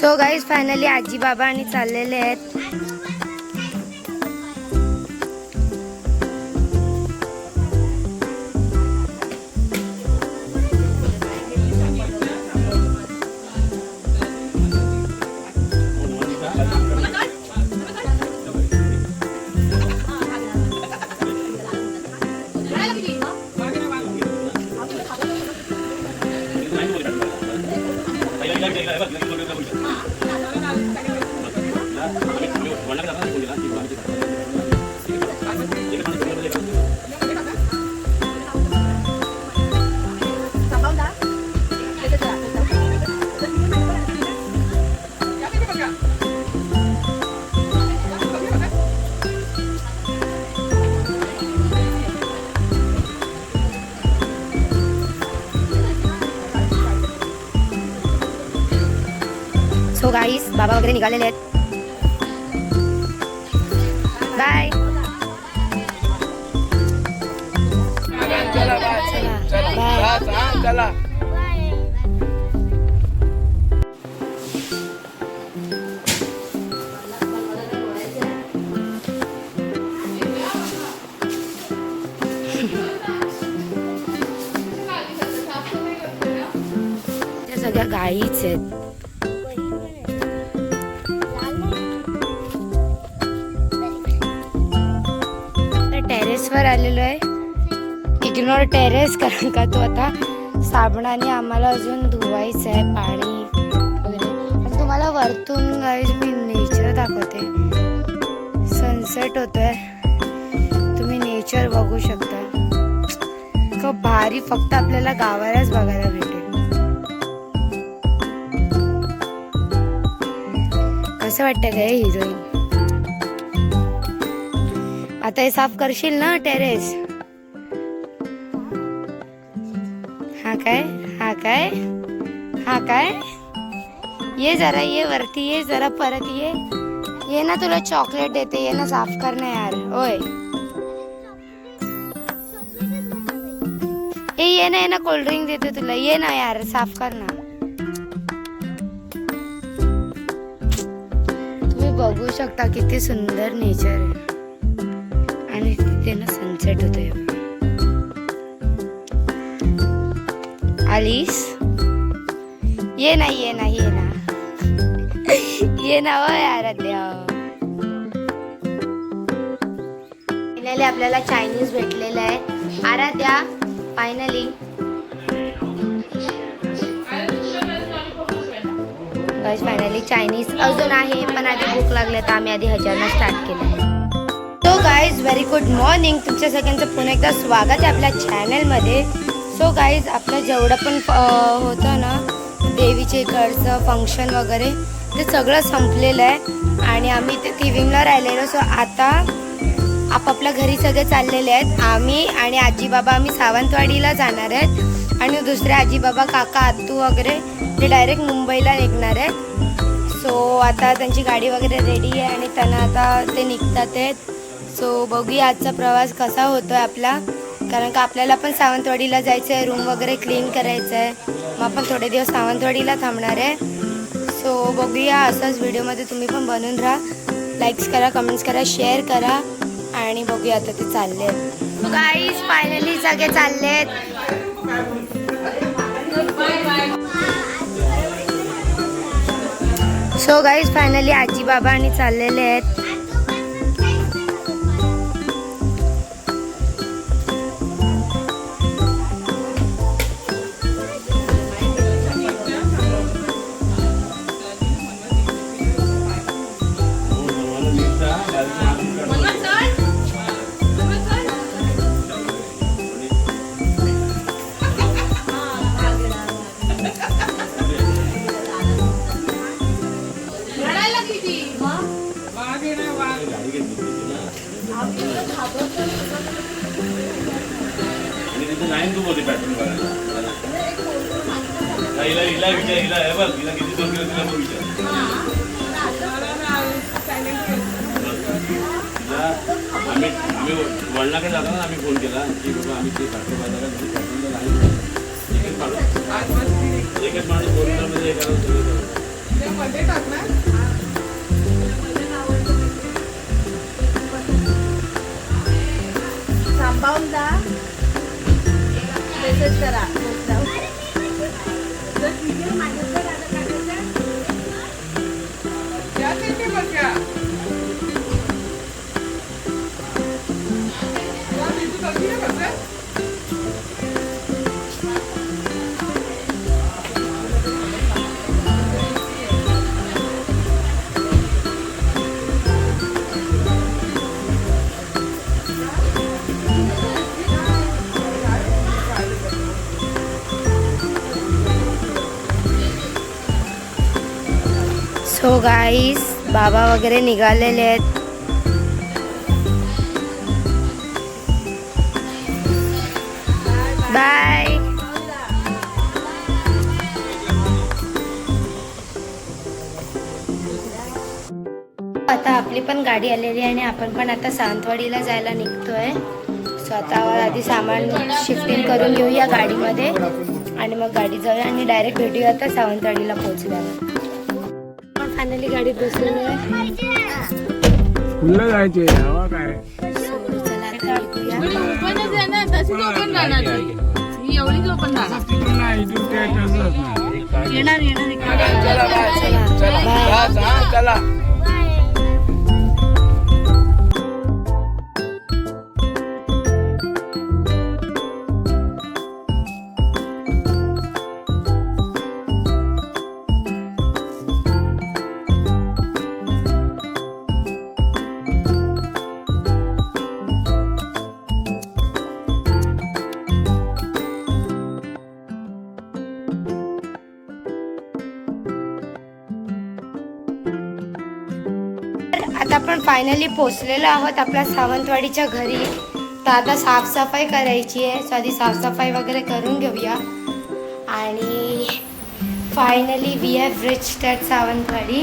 So guys finally आजी बाबा आणि चाललेले आहेत. वगैरे निघालेले आहेत. बाय सगळ्या गाईच आहेत. टेरेसवर आलेलो आहे. इग्नोर टेरेस कारण का तो आता साबणाने आम्हाला अजून धुवायचं आहे पाणी वगैरे. आणि तुम्हाला वरतून गाईज मी नेचर दाखवते. सनसेट होतोय. तुम्ही नेचर बघू शकता. इतकं भारी फक्त आपल्याला गावालाच बघायला भेटेल. कसं वाटतं काय हिरोईन? आता हे साफ करशील ना टेरेस? हा काय? हा काय? हा काय? ये जरा ये वरती ये जरा परत ये. ये ना तुला चॉकलेट देते. ये ना साफ कर ना यार. ओय ए ये ना ये ना कोल्ड ड्रिंक देते तुला. ये ना यार साफ कर ना. तुम्ही बघू शकता किती सुंदर नेचर आहे. आणि ना सनसेट होतोय. आलीस? ये ना ये ना ये ना. ये ना हो यार फायनली आपल्याला चायनीज भेटलेलं आहे. आराध्या फायनली फायनली चायनीज अजून आहे पण आधी भूक लागल्या तर आम्ही आधी हजारनं स्टार्ट केलं आहे गाईज व्हेरी गुड मॉर्निंग तुमच्या सगळ्यांचं पुन्हा एकदा स्वागत आहे आपल्या चॅनलमध्ये सो गाईज आपलं जेवढं पण होतं ना देवीचे इकडचं फंक्शन वगैरे ते सगळं संपलेलं आहे. आणि आम्ही ते तिविंगला राहिलेलो. सो आता आपापल्या घरी सगळे चाललेले आहेत. आम्ही आणि आजीबाबा आम्ही सावंतवाडीला जाणार आहेत. आणि दुसरे आजीबाबा काका आत्तू वगैरे ते डायरेक्ट मुंबईला निघणार आहेत. सो आता त्यांची गाडी वगैरे रेडी आहे आणि त्यांना आता ते निघतात आहेत. सो बघूया आजचा प्रवास कसा होतो आहे आपला. कारण का आपल्याला पण सावंतवाडीला जायचं आहे रूम वगैरे क्लीन करायचं आहे मग आपण थोडे दिवस सावंतवाडीला थांबणार आहे. सो बघूया असंच व्हिडिओमध्ये तुम्ही पण बनून राहा. लाईक्स करा कमेंट्स करा शेअर करा. आणि बघूया आता ते चालले आहेत गाईज फायनली सगळे चालले आहेत सो गाईज फायनली आजी बाबा आणि चाललेले आहेत. आणि तिथे जाईन तू मध्ये पेट्रोल भरायला हिला हिला विचार हिला हे बघ हिला किती दोन किलो तिला पण विचार. तिला आम्ही आम्ही वळणाकडे जाताना आम्ही फोन केला की बाबा आम्ही ते पेट्रोल भरायला घरी पेट्रोलला लाईन एकच माणूस एकच माणूस फोर व्हीलरमध्ये हे करायला सुरू करतो जा. मेसेज करा. सो गाईस बाबा वगैरे निघालेले आहेत. बाय आता आपली पण गाडी आलेली आहे आणि आपण पण आता सावंतवाडीला जायला निघतोय. स्वतःवर आधी सामान शिफ्टिंग करून घेऊया गाडीमध्ये. आणि मग गाडी जाऊया आणि डायरेक्ट भेटूया आता सावंतवाडीला पोहोचल्यावर. फायनली गाडीत बसलेलो आहे फुलं जायचे हवा काय. ओपनच आहे ना तशीच ओपन राहणार ती. ही एवढीच ओपन राहणार तिकडून नाही इथून काय तसंच नाही येणार येणार इकडे. आता आपण फायनली पोचलेलो आहोत आपल्या सावंतवाडीच्या घरी. तर आता साफसफाई करायची आहे. सो आधी साफसफाई वगैरे करून घेऊया. आणि finally we have reach that Sawantwadi.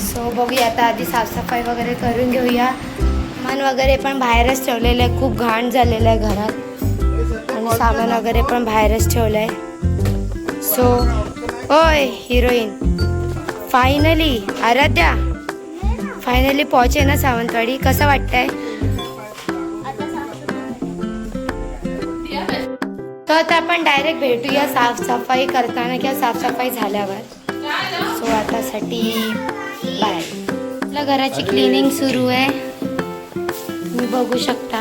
So बघूया आता आधी साफसफाई वगैरे करून घेऊया. मन वगैरे पण बाहेरच ठेवलेलं आहे. खूप घाण झालेलं आहे घरात. आणि सामान वगैरे पण बाहेरच ठेवलं आहे सो होय हिरोईन. फायनली आराध्या. फायनली पोहोचे ना सावंतवाडी? कसं वाटतंय? तर आता आपण डायरेक्ट भेटूया साफसफाई करताना किंवा साफसफाई झाल्यावर. सो आतासाठी बाय आपल्या घराची क्लिनिंग सुरू आहे. तुम्ही बघू शकता.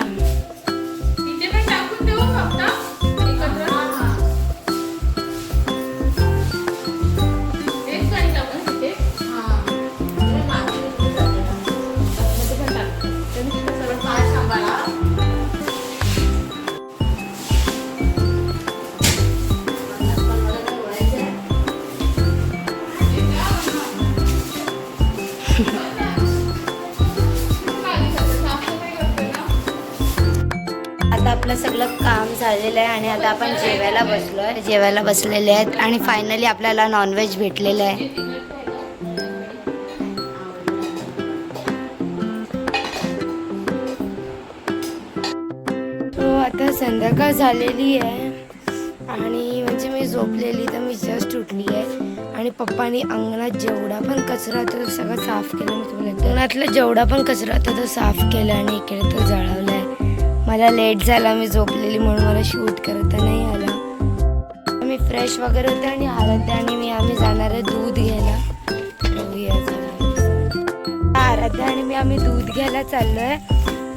सगळं काम झालेलं आहे आणि आता आपण जेवायला बसलोय. जेवायला बसलेले आहेत आणि फायनली आपल्याला नॉनव्हेज भेटलेलं आहे. तो आता संध्याकाळ झालेली आहे आणि म्हणजे मी झोपलेली तर मी जस्ट उठली आहे. आणि पप्पानी अंगणात जेवढा पण कचरा तो सगळं साफ केलं. मी तुम्हाला अंगणातला जेवढा पण कचरा होता तो साफ केला आणि इकडे तो जळवला. मला लेट झाला मी झोपलेली म्हणून मला शूट करता नाही आला. मी फ्रेश वगैरे होते आणि आराध्या आणि मी आम्ही जाणार आहे दूध घ्यायला. आराध्या आणि मी आम्ही दूध घ्यायला चाललोय.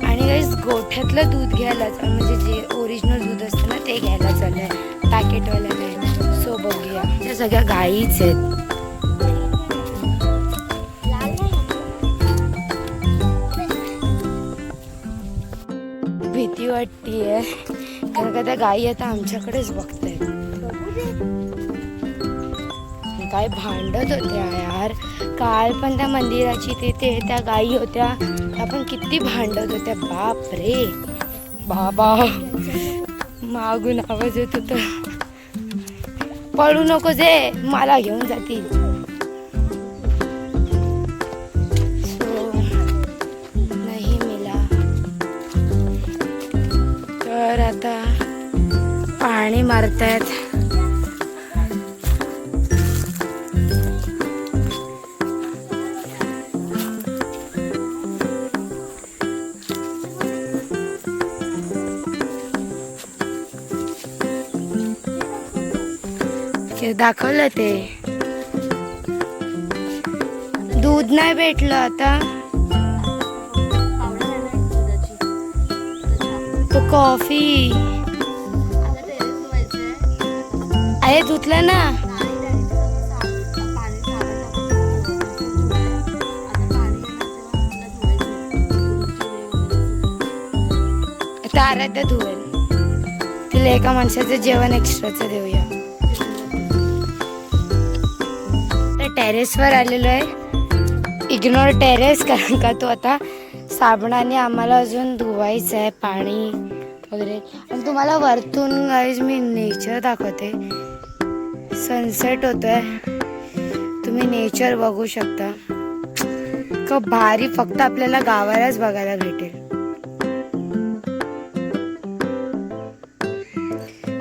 आणि गोठ्यातलं दूध घ्यायला म्हणजे जे ओरिजिनल दूध असतं ना ते घ्यायला चाललंय. पॅकेटवाल्या नाही सो बघूया. त्या सगळ्या गाईच आहेत. भीती वाटतीये. कारण का त्या गायी आता आमच्याकडेच बघतायत. काय भांडत होत्या यार. काल पण त्या मंदिराची तिथे त्या गायी होत्या. त्या पण किती भांडत होत्या. बाप रे बाबा. मागून आवाज येत होता. पळू नको जे. मला घेऊन जातील. मारतायत. दाखवलं ते. दूध नाही भेटलं आता. तो कॉफी. आहे धुतलं ना. आता आराध्य धुवेल. तिला एका माणसाचं जेवण एक्स्ट्राचं देऊया. टेरेसवर आलेलो आहे. इग्नोर टेरेस कारण का तो आता साबणाने आम्हाला अजून धुवायचं आहे पाणी वगैरे. आणि तुम्हाला वरतून गाईज मी नेचर दाखवते. सनसेट होतोय. तुम्ही नेचर बघू शकता. का भारी फक्त आपल्याला गावालाच बघायला भेटेल.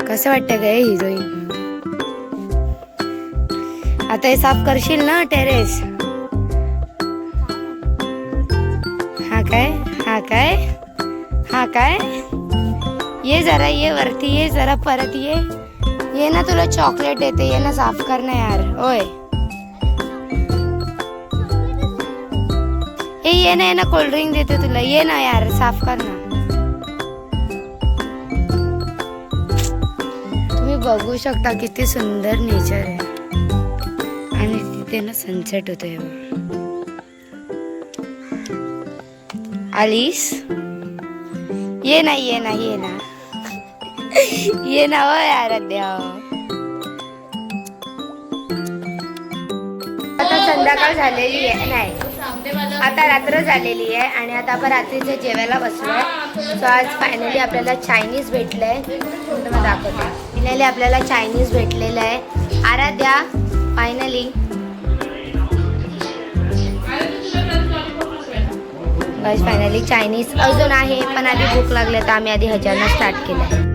कसं वाटतं काय हिरोईन? आता हे साफ करशील ना टेरेस? हा काय? हा काय? हा काय? ये जरा ये वरती ये जरा परत ये. ये ना तुला चॉकलेट देते ये ना साफ कर ना यार ओय. हे ये ना ये ना कोल्ड्रिंक देते तुला ये ना यार साफ कर ना. तुम्ही बघू शकता किती सुंदर नेचर आहे. आणि तिथे ना सनसेट होतोय आलीस? ये ना ये ना ये ना. ये ना हो यार हो. आता संध्याकाळ झालेली आहे नाही. आता रात्र झालेली आहे आणि आता आपण रात्रीचे जेवायला बसलोय सो आज फायनली आपल्याला चायनीज भेटलंय तुम्हाला दाखवते. फायनली आपल्याला चायनीज भेटलेलं आहे. आराध्या फायनली बस फायनली चायनीज अजून आहे पण आधी भूक लागली तर आम्ही आधी हजारनं स्टार्ट केलं